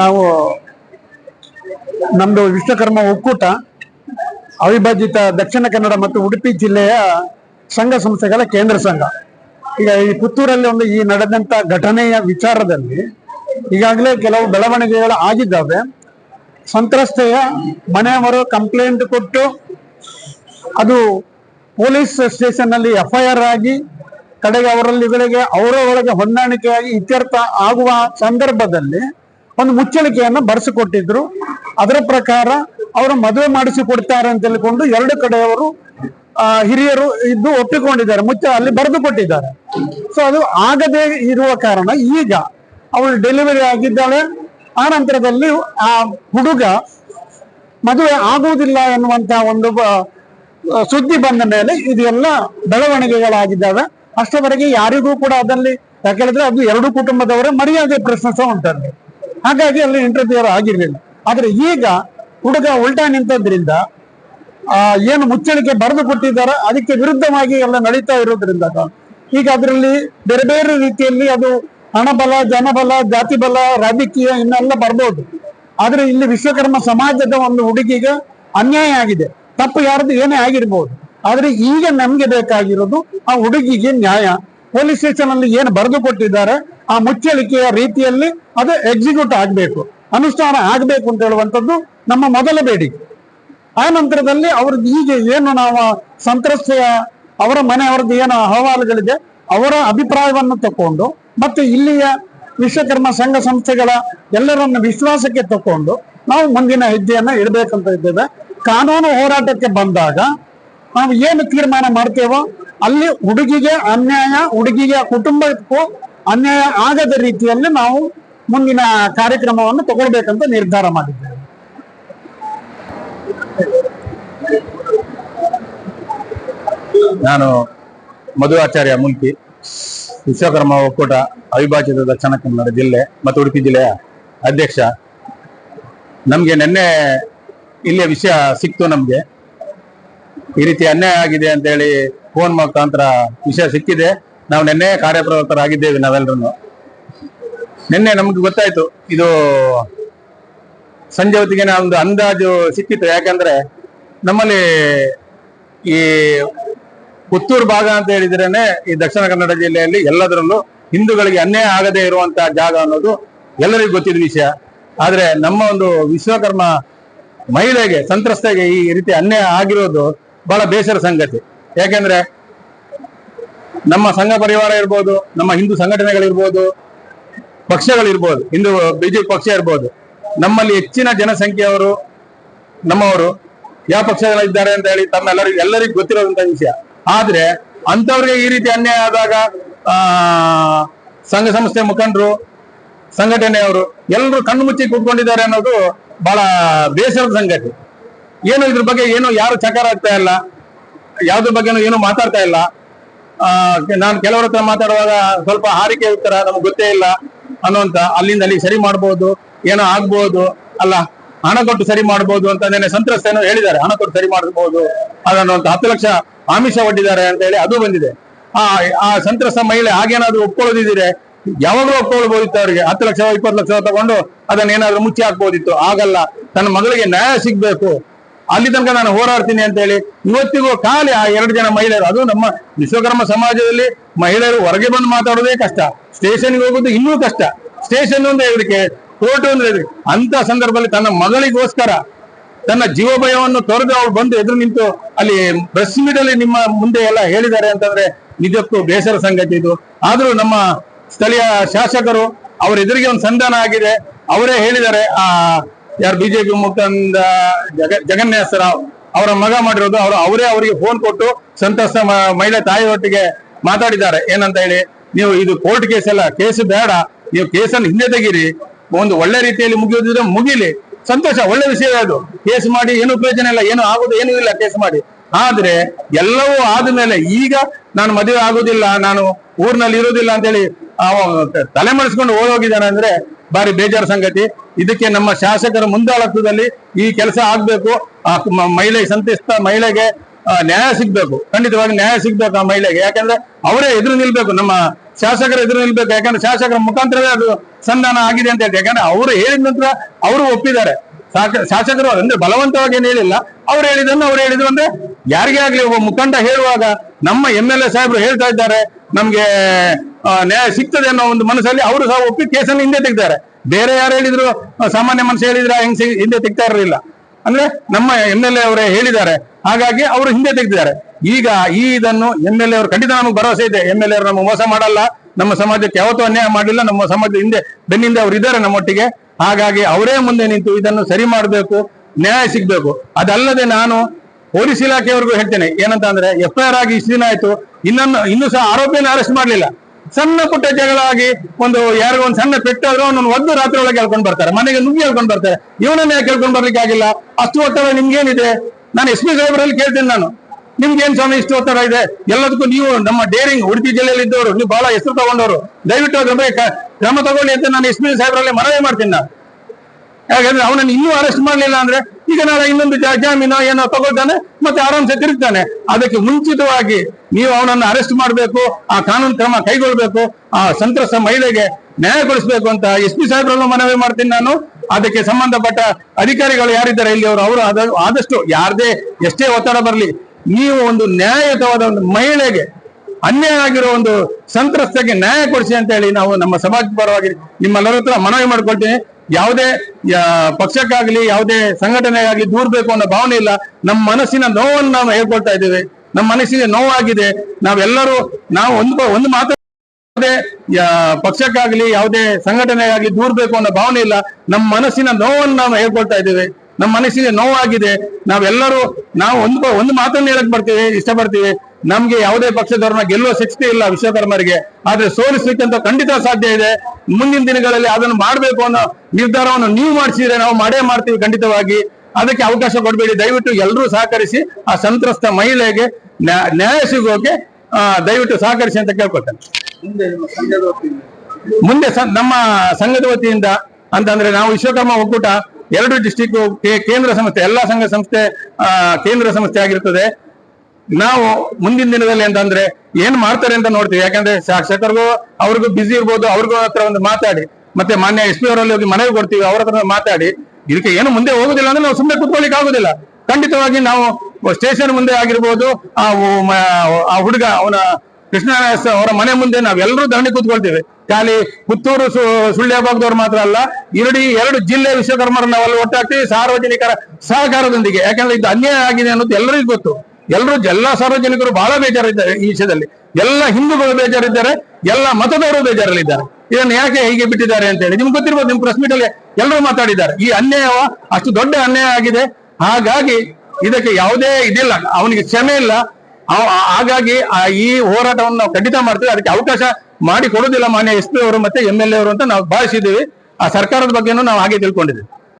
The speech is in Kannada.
ನಾವು ನಮ್ದು ವಿಶ್ವಕರ್ಮ ಒಕ್ಕೂಟ, ಅವಿಭಾಜಿತ ದಕ್ಷಿಣ ಕನ್ನಡ ಮತ್ತು ಉಡುಪಿ ಜಿಲ್ಲೆಯ ಸಂಘ ಸಂಸ್ಥೆಗಳ ಕೇಂದ್ರ ಸಂಘ. ಈಗ ಈ ಪುತ್ತೂರಲ್ಲಿ ಒಂದು ಈ ನಡೆದಂತ ಘಟನೆಯ ವಿಚಾರದಲ್ಲಿ ಈಗಾಗಲೇ ಕೆಲವು ಬೆಳವಣಿಗೆಗಳು ಆಗಿದ್ದಾವೆ. ಸಂತ್ರಸ್ತೆಯ ಮನೆಯವರು ಕಂಪ್ಲೇಂಟ್ ಕೊಟ್ಟು ಅದು ಪೊಲೀಸ್ ಸ್ಟೇಷನ್ನಲ್ಲಿ ಎಫ್ಐಆರ್ ಆಗಿ ಕಡೆಗೆ ಅವರಲ್ಲಿ ಇವರಿಗೆ ಅವರ ಒಳಗೆ ಹೊಂದಾಣಿಕೆಯಾಗಿ ಇತ್ಯರ್ಥ ಆಗುವ ಸಂದರ್ಭದಲ್ಲಿ ಒಂದು ಮುಚ್ಚಳಿಕೆಯನ್ನು ಬರೆಸಿಕೊಟ್ಟಿದ್ರು. ಅದರ ಪ್ರಕಾರ ಅವರು ಮದುವೆ ಮಾಡಿಸಿ ಕೊಡ್ತಾರೆ ಅಂತ ಹೇಳಿಕೊಂಡು ಎರಡು ಕಡೆಯವರು ಹಿರಿಯರು ಇದ್ದು ಒಪ್ಪಿಕೊಂಡಿದ್ದಾರೆ. ಮುಚ್ಚ, ಅಲ್ಲಿ ಬರೆದು ಕೊಟ್ಟಿದ್ದಾರೆ. ಸೊ ಅದು ಆಗದೆ ಇರುವ ಕಾರಣ ಈಗ ಅವಳು ಡೆಲಿವರಿ ಆಗಿದ್ದಾಳೆ. ಆ ನಂತರದಲ್ಲಿ ಆ ಹುಡುಗ ಮದುವೆ ಆಗುವುದಿಲ್ಲ ಎನ್ನುವಂತಹ ಒಂದು ಸುದ್ದಿ ಬಂದ ಮೇಲೆ ಇದೆಲ್ಲ ಬೆಳವಣಿಗೆಗಳಾಗಿದ್ದಾವೆ. ಅಷ್ಟವರೆಗೆ ಯಾರಿಗೂ ಕೂಡ ಅದಲ್ಲಿ ಯಾಕಂದ್ರೆ ಅದು ಎರಡು ಕುಟುಂಬದವರ ಮರ್ಯಾದೆ ಪ್ರಶ್ನೆ ಸಹ ಉಂಟಲ್ಲಿ ಹಾಗಾಗಿ ಅಲ್ಲಿ ಇಂಟರ್ವ್ಯೂ ಆಗಿರ್ಲಿಲ್ಲ. ಆದ್ರೆ ಈಗ ಹುಡುಗ ಉಲ್ಟಾ ನಿಂತದ್ರಿಂದ, ಆ, ಏನು ಮುಚ್ಚಳಿಕೆ ಬರೆದು ಕೊಟ್ಟಿದ್ದಾರೆ ಅದಕ್ಕೆ ವಿರುದ್ಧವಾಗಿ ಎಲ್ಲ ನಡೀತಾ ಇರೋದ್ರಿಂದ ಈಗ ಅದರಲ್ಲಿ ಬೇರೆ ಬೇರೆ ರೀತಿಯಲ್ಲಿ ಅದು ಹಣಬಲ, ಜನಬಲ ಜಾತಿ ಬಲ ರಾಜಕೀಯ ಇನ್ನೆಲ್ಲ ಬರ್ಬೋದು. ಆದ್ರೆ ಇಲ್ಲಿ ವಿಶ್ವಕರ್ಮ ಸಮಾಜದ ಒಂದು ಹುಡುಗಿಗೆ ಅನ್ಯಾಯ ಆಗಿದೆ. ತಪ್ಪು ಯಾರದು ಏನೇ ಆಗಿರ್ಬೋದು. ಆದ್ರೆ ಈಗ ನಮ್ಗೆ ಬೇಕಾಗಿರೋದು ಆ ಹುಡುಗಿಗೆ ನ್ಯಾಯ. ಪೊಲೀಸ್ ಸ್ಟೇಷನ್ ಅಲ್ಲಿ ಏನು ಬರೆದು ಕೊಟ್ಟಿದ್ದಾರೆ, ಆ ಮುಚ್ಚಳಿಕೆಯ ರೀತಿಯಲ್ಲಿ ಅದು ಎಕ್ಸಿಕ್ಯೂಟ್ ಆಗ್ಬೇಕು. ಅನುಷ್ಠಾನ ಆಗ್ಬೇಕು ಅಂತ ಹೇಳುವಂಥದ್ದು ನಮ್ಮ ಮೊದಲ ಬೇಡಿಕೆ. ಆ ನಂತರದಲ್ಲಿ ಅವ್ರದ್ದು ಈಗ ಏನು ನಾವು ಸಂತ್ರಸ್ತೆಯ, ಅವರ ಮನೆಯವರದ್ದು ಏನು ಅಹವಾಲುಗಳಿದೆ, ಅವರ ಅಭಿಪ್ರಾಯವನ್ನು ತಕೊಂಡು, ಮತ್ತೆ ಇಲ್ಲಿಯ ವಿಶ್ವಕರ್ಮ ಸಂಘ ಸಂಸ್ಥೆಗಳ ಎಲ್ಲರನ್ನ ವಿಶ್ವಾಸಕ್ಕೆ ತಕೊಂಡು ನಾವು ಮುಂದಿನ ಹೆಜ್ಜೆಯನ್ನು ಇಡಬೇಕಂತ ಇದ್ದೇವೆ. ಕಾನೂನು ಹೋರಾಟಕ್ಕೆ ಬಂದಾಗ ನಾವು ಏನು ತೀರ್ಮಾನ ಮಾಡ್ತೇವೋ ಅಲ್ಲಿ ಹುಡುಗಿಗೆ ಅನ್ಯಾಯ, ಹುಡುಗಿಗೆ ಕುಟುಂಬಕ್ಕೂ ಅನ್ಯಾಯ ಆಗದ ರೀತಿಯಲ್ಲಿ ನಾವು ಮುಂದಿನ ಕಾರ್ಯಕ್ರಮವನ್ನು ತಗೊಳ್ಬೇಕಂತ ನಿರ್ಧಾರ ಮಾಡಿದ್ದೇವೆ. ನಾನು ಮಧು ಆಚಾರ್ಯ ಮುಲ್ಕಿ, ವಿಶ್ವಕರ್ಮ ಒಕ್ಕೂಟ ಅವಿಭಾಜ್ಯದ ದಕ್ಷಿಣ ಕನ್ನಡ ಜಿಲ್ಲೆ ಮತ್ತು ಉಡುಪಿ ಜಿಲ್ಲೆಯ ಅಧ್ಯಕ್ಷ. ನಮ್ಗೆ ನಿನ್ನೆ ಇಲ್ಲಿಯ ವಿಷಯ ಸಿಕ್ತು ನಮಗೆ. ಈ ರೀತಿ ಅನ್ಯಾಯ ಆಗಿದೆ ಅಂತ ಹೇಳಿ ಫೋನ್ ಮುಖಾಂತರ ವಿಷಯ ಸಿಕ್ಕಿದೆ. ನಾವು ನಿನ್ನೆ ಕಾರ್ಯಪ್ರವೃತ್ತರಾಗಿದ್ದೇವೆ ನಾವೆಲ್ಲರೂ ನಿನ್ನೆ ನಮ್ಗೆ ಗೊತ್ತಾಯ್ತು, ಇದು ಸಂಜೆ ಹೊತ್ತಿಗೆ ಒಂದು ಅಂದಾಜು ಸಿಕ್ಕಿತ್ತು. ಯಾಕಂದ್ರೆ ನಮ್ಮಲ್ಲಿ ಈ ಪುತ್ತೂರು ಭಾಗ ಅಂತ ಹೇಳಿದ್ರೇನೆ ಈ ದಕ್ಷಿಣ ಕನ್ನಡ ಜಿಲ್ಲೆಯಲ್ಲಿ ಎಲ್ಲದರಲ್ಲೂ ಹಿಂದೂಗಳಿಗೆ ಅನ್ಯಾಯ ಆಗದೆ ಇರುವಂತಹ ಜಾಗ ಅನ್ನೋದು ಎಲ್ಲರಿಗೂ ಗೊತ್ತಿದ್ದ ವಿಷಯ. ಆದ್ರೆ ನಮ್ಮ ಒಂದು ವಿಶ್ವಕರ್ಮ ಮಹಿಳೆಗೆ, ಸಂತ್ರಸ್ತೆಗೆ ಈ ರೀತಿ ಅನ್ಯಾಯ ಆಗಿರೋದು ಬಹಳ ಬೇಸರ ಸಂಗತಿ. ಯಾಕೆಂದ್ರೆ ನಮ್ಮ ಸಂಘ ಪರಿವಾರ ಇರ್ಬೋದು, ನಮ್ಮ ಹಿಂದೂ ಸಂಘಟನೆಗಳಿರ್ಬೋದು, ಪಕ್ಷಗಳಿರ್ಬೋದು, ಹಿಂದೂ ಬಿಜೆಪಿ ಪಕ್ಷ ಇರ್ಬೋದು, ನಮ್ಮಲ್ಲಿ ಹೆಚ್ಚಿನ ಜನಸಂಖ್ಯೆಯವರು ನಮ್ಮವರು ಯಾವ ಪಕ್ಷಗಳಿದ್ದಾರೆ ಅಂತ ಹೇಳಿ ತಮ್ಮೆಲ್ಲರಿಗೂ ಎಲ್ಲರಿಗೂ ಗೊತ್ತಿರೋದಂತ ವಿಷಯ. ಆದ್ರೆ ಅಂತವ್ರಿಗೆ ಈ ರೀತಿ ಅನ್ಯಾಯ ಆದಾಗ, ಆ, ಸಂಘ ಸಂಸ್ಥೆ ಮುಖಂಡರು ಸಂಘಟನೆಯವರು ಎಲ್ಲರೂ ಕಣ್ಣು ಮುಚ್ಚಿ ಕೂತ್ಕೊಂಡಿದ್ದಾರೆ ಅನ್ನೋದು ಬಹಳ ಬೇಸರದ ಸಂಗತಿ. ಏನು ಇದ್ರ ಬಗ್ಗೆ ಏನು ಯಾರು ಚಕಾರ ಆಗ್ತಾ ಇಲ್ಲ, ಯಾವ್ದ್ರ ಬಗ್ಗೆನೂ ಏನು ಮಾತಾಡ್ತಾ ಇಲ್ಲ. ನಾನು ಕೆಲವರ ಹತ್ರ ಮಾತಾಡುವಾಗ ಸ್ವಲ್ಪ ಹಾರಿಕೆ ಉತ್ತರ ನಮ್ಗೆ ಗೊತ್ತೇ ಇಲ್ಲ ಅನ್ನುವಂತ ಅಲ್ಲಿಂದ ಅಲ್ಲಿ ಸರಿ ಮಾಡ್ಬೋದು, ಏನೋ ಆಗ್ಬೋದು, ಅಲ್ಲ, ಹಣ ಕೊಟ್ಟು ಸರಿ ಮಾಡ್ಬೋದು ಅಂತ ನೆನೆ ಸಂತ್ರಸ್ತೇನೋ ಹೇಳಿದ್ದಾರೆ, ಹಣ ಕೊಟ್ಟು ಸರಿ ಮಾಡಬಹುದು ಅದನ್ನು ಒಂದು ಹತ್ತು ಲಕ್ಷ ಆಮಿಷ ಒಡ್ಡಿದ್ದಾರೆ ಅಂತ ಹೇಳಿ ಅದು ಬಂದಿದೆ. ಆ ಆ ಸಂತ್ರಸ್ತ ಮಹಿಳೆ ಹಾಗೇನಾದ್ರೂ ಒಪ್ಕೊಳ್ಳೋದಿದ್ರೆ ಯಾವಾಗಲೂ ಒಪ್ಕೊಳ್ಬೋದಿತ್ತು ಅವರಿಗೆ ಹತ್ತು ಲಕ್ಷ, ಇಪ್ಪತ್ತು ಲಕ್ಷ ತಗೊಂಡು ಅದನ್ನ ಏನಾದ್ರೂ ಮುಚ್ಚಿ ಹಾಕ್ಬೋದಿತ್ತು. ಆಗಲ್ಲ. ತನ್ನ ಮಗಳಿಗೆ ನ್ಯಾಯ ಸಿಗ್ಬೇಕು. ಅಲ್ಲಿ ತನಕ ನಾನು ಹೋರಾಡ್ತೀನಿ ಅಂತ ಹೇಳಿ ಇವತ್ತಿಗೂ ಖಾಲಿ ಆ ಎರಡು ಜನ ಮಹಿಳೆಯರು. ಅದು ನಮ್ಮ ವಿಶ್ವಕರ್ಮ ಸಮಾಜದಲ್ಲಿ ಮಹಿಳೆಯರು ಹೊರಗೆ ಬಂದು ಮಾತಾಡೋದೇ ಕಷ್ಟ. ಸ್ಟೇಷನ್ಗೆ ಹೋಗೋದು ಇನ್ನೂ ಕಷ್ಟ. ಸ್ಟೇಷನ್ ಒಂದು ಹೇಳಿಕೆ ಕೋರ್ಟ್ ಒಂದು ಹೇಳಿಕೆ ಅಂತ ಸಂದರ್ಭದಲ್ಲಿ ತನ್ನ ಮಗಳಿಗೋಸ್ಕರ ತನ್ನ ಜೀವ ಭಯವನ್ನು ತೊರೆದು ಅವ್ರು ಬಂದು ಎದುರು ನಿಂತು ಅಲ್ಲಿ ಬ್ರೆಸ್ ಮೀಟ್ ಅಲ್ಲಿ ನಿಮ್ಮ ಮುಂದೆ ಎಲ್ಲ ಹೇಳಿದ್ದಾರೆ ಅಂತಂದ್ರೆ ನಿಜಕ್ಕೂ ಬೇಸರ ಸಂಗತಿ ಇದು. ಆದ್ರೂ ನಮ್ಮ ಸ್ಥಳೀಯ ಶಾಸಕರು ಅವರ ಎದುರಿಗೆ ಒಂದು ಸಂಧಾನ ಆಗಿದೆ. ಅವರೇ ಹೇಳಿದ್ದಾರೆ, ಆ, ಯಾರು ಬಿಜೆಪಿ ಮುಖಂಡ ಜಗ ಜಗನ್ಯಾಸ ರಾವ್ ಅವರ ಮಗ ಮಾಡಿರೋದು, ಅವರು ಅವರೇ ಅವರಿಗೆ ಫೋನ್ ಕೊಟ್ಟು ಸಂತಸ ಮಹಿಳೆ ತಾಯಿಯೊಟ್ಟಿಗೆ ಮಾತಾಡಿದ್ದಾರೆ. ಏನಂತ ಹೇಳಿ, ನೀವು ಇದು ಕೋರ್ಟ್ ಕೇಸ್ ಅಲ್ಲ ಕೇಸ್ ಬೇಡ. ನೀವು ಕೇಸನ್ನು ಹಿಂದೆ ತೆಗೀರಿ. ಒಂದು ಒಳ್ಳೆ ರೀತಿಯಲ್ಲಿ ಮುಗಿಯೋದಿದ್ರೆ ಮುಗಿಲಿ. ಸಂತೋಷ, ಒಳ್ಳೆ ವಿಷಯ ಅದು. ಕೇಸ್ ಮಾಡಿ ಏನು ಪ್ರಯೋಜನ ಇಲ್ಲ, ಏನು ಆಗೋದು, ಏನೂ ಇಲ್ಲ ಕೇಸ್ ಮಾಡಿ. ಆದ್ರೆ ಎಲ್ಲವೂ ಆದ್ಮೇಲೆ ಈಗ ನಾನು ಮದುವೆ ಆಗೋದಿಲ್ಲ, ನಾನು ಊರಿನಲ್ಲಿ ಇರೋದಿಲ್ಲ ಅಂತೇಳಿ ಅವ ತಲೆ ಮರೆಸ್ಕೊಂಡು ಓಡೋಗಿದ್ದಾನೆ ಅಂದ್ರೆ ಬಾರಿ ಬೇಜಾರು ಸಂಗತಿ. ಇದಕ್ಕೆ ನಮ್ಮ ಶಾಸಕರ ಮುಂದಾಳತ್ವದಲ್ಲಿ ಈ ಕೆಲಸ ಆಗ್ಬೇಕು. ಆ ಮಹಿಳೆ ಸಂತಸ್ತ ಮಹಿಳೆಗೆ ನ್ಯಾಯ ಸಿಗ್ಬೇಕು. ಖಂಡಿತವಾಗಿ ನ್ಯಾಯ ಸಿಗ್ಬೇಕು ಆ ಮಹಿಳೆಗೆ. ಯಾಕಂದ್ರೆ ಅವರೇ ಎದುರು ನಿಲ್ಬೇಕು. ನಮ್ಮ ಶಾಸಕರ ಎದುರು ನಿಲ್ಬೇಕು. ಯಾಕಂದ್ರೆ ಶಾಸಕರ ಮುಖಾಂತರವೇ ಅದು ಸಂಧಾನ ಆಗಿದೆ ಅಂತ ಹೇಳಿ ಯಾಕಂದ್ರೆ ಅವರು ಹೇಳಿದ ನಂತರ ಅವರು ಒಪ್ಪಿದ್ದಾರೆ. ಶಾಸ- ಶಾಸಕರು ಅಂದ್ರೆ ಬಲವಂತವಾಗಿ ಏನು ಹೇಳಿಲ್ಲ. ಅವ್ರು ಹೇಳಿದನ್ನು ಅವ್ರು ಹೇಳಿದ್ರು ಅಂದ್ರೆ ಯಾರಿಗೇ ಆಗ್ಲಿ ಒಬ್ಬ ಮುಖಂಡ ಹೇಳುವಾಗ ನಮ್ಮ ಎಂ ಎಲ್ ಎ ಸಾಹೇಬರು ಹೇಳ್ತಾ ಇದ್ದಾರೆ. ನಮ್ಗೆ ನ್ಯಾಯ ಸಿಗ್ತದೆ ಅನ್ನೋ ಒಂದು ಮನಸ್ಸಲ್ಲಿ ಅವರು ಸಹ ಒಪ್ಪಿ ಕೇಸನ್ನು ಹಿಂದೆ ತೆಗ್ದಾರೆ. ಬೇರೆ ಯಾರು ಹೇಳಿದ್ರು ಸಾಮಾನ್ಯ ಮನುಷ್ಯ ಹೇಳಿದ್ರೆ ಹೆಂಗ್ ಹಿಂದೆ ತೆಗ್ತಾ ಇರಲಿಲ್ಲ ಅಂದ್ರೆ ನಮ್ಮ ಎಂ ಎಲ್ ಎ ಅವರೇ ಹೇಳಿದ್ದಾರೆ. ಹಾಗಾಗಿ ಅವರು ಹಿಂದೆ ತೆಗ್ದಿದ್ದಾರೆ. ಈಗ ಈ ಇದನ್ನು ಎಂ ಎಲ್ ಎ ಅವರು ಖಂಡಿತ ನಮಗೆ ಭರವಸೆ ಇದೆ. ಎಂ ಎಲ್ ಎ ಅವರು ನಮ್ಮ ಮೋಸ ಮಾಡಲ್ಲ. ನಮ್ಮ ಸಮಾಜಕ್ಕೆ ಯಾವತ್ತೂ ಅನ್ಯಾಯ ಮಾಡಿಲ್ಲ ನಮ್ಮ ಸಮಾಜ ಹಿಂದೆ, ಬೆನ್ನಿಂದ ಅವರು ಇದ್ದಾರೆ ನಮ್ಮೊಟ್ಟಿಗೆ. ಹಾಗಾಗಿ ಅವರೇ ಮುಂದೆ ನಿಂತು ಇದನ್ನು ಸರಿ ಮಾಡಬೇಕು, ನ್ಯಾಯ ಸಿಗಬೇಕು. ಅದಲ್ಲದೆ ನಾನು ಪೊಲೀಸ್ ಇಲಾಖೆಯವರೆಗೂ ಹೇಳ್ತೇನೆ. ಏನಂತ ಅಂದ್ರೆ, ಎಫ್ ಐ ಆರ್ ಆಗಿ ಇಷ್ಟು ದಿನ ಆಯ್ತು. ಇನ್ನೊಂದು ಇನ್ನೂ ಸಹ ಆರೋಪಿಯನ್ನು ಅರೆಸ್ಟ್ ಮಾಡಲಿಲ್ಲ. ಸಣ್ಣ ಪುಟ್ಟ ಜಗಳ ಆಗಿ ಒಂದು ಯಾರಿಗೋ ಒಂದು ಸಣ್ಣ ಪೆಟ್ಟಾದ್ರೂ ಅವನನ್ನು ಒಂದು ರಾತ್ರಿ ಒಳಗೆ ಹೇಳ್ಕೊಂಡು ಬರ್ತಾರೆ. ಮನೆಗೆ ನುಗ್ಗಿ ಹೇಳ್ಕೊಂಡು ಬರ್ತಾರೆ. ಇವನನ್ನ ಯಾಕೆ ಹೇಳ್ಕೊಂಡು ಬರ್ಲಿಕ್ಕೆ ಆಗಿಲ್ಲ? ಅಷ್ಟು ಒತ್ತಡ ನಿಮ್ಗೇನಿದೆ? ನಾನು ಎಸ್ ಪಿ ಸಾಹೇಬರಲ್ಲಿ ಕೇಳ್ತೇನೆ ನಾನು. ನಿಮ್ಗೇನ್ ಸ್ವಾಮಿ ಇಷ್ಟು ಒತ್ತಡ ಇದೆ? ಎಲ್ಲದಕ್ಕೂ ನೀವು ನಮ್ಮ ಡೇರಿಂಗ್ ಉಡುಪಿ ಜಿಲ್ಲೆಯಲ್ಲಿ ಇದ್ದವರು, ನೀವು ಬಹಳ ಹೆಸರು ತಗೊಂಡವರು, ದಯವಿಟ್ಟು ಅದ್ರ ಬಗ್ಗೆ ಕ್ರಮ ತಗೊಳ್ಳಿ ಅಂತ ನಾನು ಎಸ್ ಪಿ ಸಾಹೇಬರಲ್ಲಿ ಮನವಿ ಮಾಡ್ತೀನಿ ನಾನು. ಯಾಕಂದ್ರೆ ಅವನನ್ನು ಇನ್ನೂ ಅರೆಸ್ಟ್ ಮಾಡಲಿಲ್ಲ ಅಂದ್ರೆ ಈಗ ನಾಳೆ ಇನ್ನೊಂದು ಜಾಮೀನು ಏನೋ ತಗೊಳ್ತಾನೆ, ಮತ್ತೆ ಆರಾಮ್ಸೆ ತಿರುಗ್ತಾನೆ. ಅದಕ್ಕೆ ಮುಂಚಿತವಾಗಿ ನೀವು ಅವನನ್ನು ಅರೆಸ್ಟ್ ಮಾಡಬೇಕು, ಆ ಕಾನೂನು ಕ್ರಮ ಕೈಗೊಳ್ಬೇಕು, ಆ ಸಂತ್ರಸ್ತ ಮಹಿಳೆಗೆ ನ್ಯಾಯ ಕೊಡಿಸಬೇಕು ಅಂತ ಎಸ್ ಪಿ ಸಾಹೇಬ್ರಲ್ಲೂ ಮನವಿ ಮಾಡ್ತೀನಿ ನಾನು. ಅದಕ್ಕೆ ಸಂಬಂಧಪಟ್ಟ ಅಧಿಕಾರಿಗಳು ಯಾರಿದ್ದಾರೆ ಇಲ್ಲಿ ಅವರು ಅವರು ಆದ- ಆದಷ್ಟು ಯಾರದೇ ಎಷ್ಟೇ ಒತ್ತಡ ಬರಲಿ, ನೀವು ಒಂದು ನ್ಯಾಯಯುತವಾದ ಒಂದು ಮಹಿಳೆಗೆ ಅನ್ಯಾಯ ಆಗಿರೋ ಒಂದು ಸಂತ್ರಸ್ತಗೆ ನ್ಯಾಯ ಕೊಡಿಸಿ ಅಂತ ಹೇಳಿ ನಾವು ನಮ್ಮ ಸಮಾಜ ಪರವಾಗಿ ನಿಮ್ಮೆಲ್ಲರ ಹತ್ರ ಮನವಿ ಮಾಡ್ಕೊಳ್ತೀನಿ. ಯಾವುದೇ ಪಕ್ಷಕ್ಕಾಗ್ಲಿ, ಯಾವುದೇ ಸಂಘಟನೆಗಾಗಲಿ ದೂರ್ಬೇಕು ಅನ್ನೋ ಭಾವನೆ ಇಲ್ಲ. ನಮ್ಮ ಮನಸ್ಸಿನ ನೋವನ್ನು ನಾವು ಹೇಳ್ಕೊಳ್ತಾ ಇದ್ದೇವೆ. ನಮ್ಮ ಮನಸ್ಸಿಗೆ ನೋವಾಗಿದೆ. ನಾವೆಲ್ಲರೂ, ನಾವು ಒಂದು ಒಂದು ಮಾತು ಪಕ್ಷಕ್ಕಾಗ್ಲಿ, ಯಾವುದೇ ಸಂಘಟನೆಗಾಗ್ಲಿ ದೂರ್ಬೇಕು ಅನ್ನೋ ಭಾವನೆ ಇಲ್ಲ. ನಮ್ಮ ಮನಸ್ಸಿನ ನೋವನ್ನು ನಾವು ಹೇಳ್ಕೊಳ್ತಾ ಇದ್ದೇವೆ. ನಮ್ಮ ಮನಸ್ಸಿಗೆ ನೋವಾಗಿದೆ. ನಾವೆಲ್ಲರೂ, ನಾವು ಒಂದು ಒಂದು ಮಾತನ್ನು ಹೇಳಕ್ ಬರ್ತೀವಿ, ಇಷ್ಟಪಡ್ತೀವಿ. ನಮ್ಗೆ ಯಾವುದೇ ಪಕ್ಷದವ್ರನ್ನ ಗೆಲ್ಲುವ ಶಕ್ತಿ ಇಲ್ಲ ವಿಶ್ವಕರ್ಮರಿಗೆ. ಆದ್ರೆ ಸೋಲಿಸ್ಲಿಕ್ಕಂತ ಖಂಡಿತ ಸಾಧ್ಯ ಇದೆ. ಮುಂದಿನ ದಿನಗಳಲ್ಲಿ ಅದನ್ನು ಮಾಡಬೇಕು ಅನ್ನೋ ನಿರ್ಧಾರವನ್ನು ನೀವು ಮಾಡಿಸಿದ್ರೆ ನಾವು ಮಾಡೇ ಮಾಡ್ತೀವಿ ಖಂಡಿತವಾಗಿ. ಅದಕ್ಕೆ ಅವಕಾಶ ಕೊಡಬೇಡಿ. ದಯವಿಟ್ಟು ಎಲ್ಲರೂ ಸಹಕರಿಸಿ ಆ ಸಂತ್ರಸ್ತ ಮಹಿಳೆಗೆ ನ್ಯಾಯ ಸಿಗೋಕೆ ದಯವಿಟ್ಟು ಸಹಕರಿಸಿ ಅಂತ ಕೇಳ್ಕೊಳ್ತೇನೆ. ಮುಂದೆ ನಮ್ಮ ಸಂಘದ ವತಿಯಿಂದ. ಅಂತಂದ್ರೆ ನಾವು ವಿಶ್ವಕರ್ಮ ಒಕ್ಕೂಟ ಎರಡು ಡಿಸ್ಟಿಕ್ ಕೇಂದ್ರ ಸಂಸ್ಥೆ ಎಲ್ಲಾ ಸಂಘ ಸಂಸ್ಥೆ ಆ, ಕೇಂದ್ರ ಸಂಸ್ಥೆ ಆಗಿರ್ತದೆ. ನಾವು ಮುಂದಿನ ದಿನದಲ್ಲಿ ಅಂತಂದ್ರೆ ಏನ್ ಮಾಡ್ತಾರೆ ಅಂತ ನೋಡ್ತೀವಿ. ಯಾಕಂದ್ರೆ ಶಾಸಕರಿಗೂ ಅವ್ರಿಗೂ ಬಿಸಿ ಇರ್ಬೋದು ಅವ್ರಿಗೂ ಹತ್ರ ಒಂದು ಮಾತಾಡಿ. ಮತ್ತೆ ಮಾನ್ಯ ಎಸ್ ಪಿ ಅವರಲ್ಲಿ ಹೋಗಿ ಮನವಿ ಕೊಡ್ತೀವಿ ಅವ್ರ ಹತ್ರ ಮಾತಾಡಿ. ಇದಕ್ಕೆ ಏನು ಮುಂದೆ ಹೋಗುದಿಲ್ಲ ಅಂದ್ರೆ ನಾವು ಸುಮ್ಮನೆ ಕುತ್ಕೊಳ್ಳಿಕ್ಕೆ ಆಗುದಿಲ್ಲ ಖಂಡಿತವಾಗಿ ನಾವು ಸ್ಟೇಷನ್ ಮುಂದೆ ಆಗಿರ್ಬೋದು, ಆ ಹುಡುಗ, ಅವನ ಕೃಷ್ಣ ಅವರ ಮನೆ ಮುಂದೆ ನಾವೆಲ್ಲರೂ ಧರಣಿ ಕೂತ್ಕೊಳ್ತೇವೆ. ಖಾಲಿ ಪುತ್ತೂರು ಸುಳ್ಯ ಭಾಗದವ್ರು ಮಾತ್ರ ಅಲ್ಲ, ಇರಡಿ ಎರಡು ಜಿಲ್ಲೆ ವಿಶ್ವಕರ್ಮರ ನಾವೆಲ್ಲ ಒಟ್ಟಾಗ್ತೀವಿ ಸಾರ್ವಜನಿಕರ ಸಹಕಾರದೊಂದಿಗೆ. ಯಾಕಂದ್ರೆ ಇದು ಅನ್ಯಾಯ ಆಗಿದೆ ಅನ್ನೋದು ಎಲ್ಲರಿಗೂ ಗೊತ್ತು. ಎಲ್ಲರೂ ಎಲ್ಲ ಸಾರ್ವಜನಿಕರು ಬಹಳ ಬೇಜಾರಿದ್ದಾರೆ ಈ ವಿಷಯದಲ್ಲಿ. ಎಲ್ಲ ಹಿಂದೂಗಳು ಬೇಜಾರಿದ್ದಾರೆ, ಎಲ್ಲ ಮತದವರು ಬೇಜಾರಲ್ಲಿದ್ದಾರೆ. ಇದನ್ನು ಯಾಕೆ ಹೀಗೆ ಬಿಟ್ಟಿದ್ದಾರೆ ಅಂತ ಹೇಳಿ ನಿಮ್ಗೆ ಗೊತ್ತಿರ್ಬೋದು, ನಿಮ್ ಪ್ರೆಸ್ ಮೀಟ್ ಎಲ್ಲರೂ ಮಾತಾಡಿದ್ದಾರೆ. ಈ ಅನ್ಯಾಯವ ಅಷ್ಟು ದೊಡ್ಡ ಅನ್ಯಾಯ ಆಗಿದೆ. ಹಾಗಾಗಿ ಇದಕ್ಕೆ ಯಾವುದೇ ಇದಿಲ್ಲ. ಅವನಿಗೆ ಕ್ಷಮೆ ಇಲ್ಲ. ಹಾಗಾಗಿ ಈ ಹೋರಾಟವನ್ನು ನಾವು ಖಂಡಿತ ಮಾಡ್ತೀವಿ. ಅದಕ್ಕೆ ಅವಕಾಶ ಮಾಡಿ ಕೊಡುವುದಿಲ್ಲ ಮಾನ್ಯ ಎಸ್ ಪಿ ಅವರು ಮತ್ತೆ ಎಂ ಎಲ್ ಎ ಅವರು ಅಂತ ನಾವು ಭಾವಿಸಿದ್ದೀವಿ. ಆ ಸರ್ಕಾರದ ಬಗ್ಗೆನೂ ನಾವು ಹಾಗೆ ತಿಳ್ಕೊಂಡಿದ್ದೀವಿ.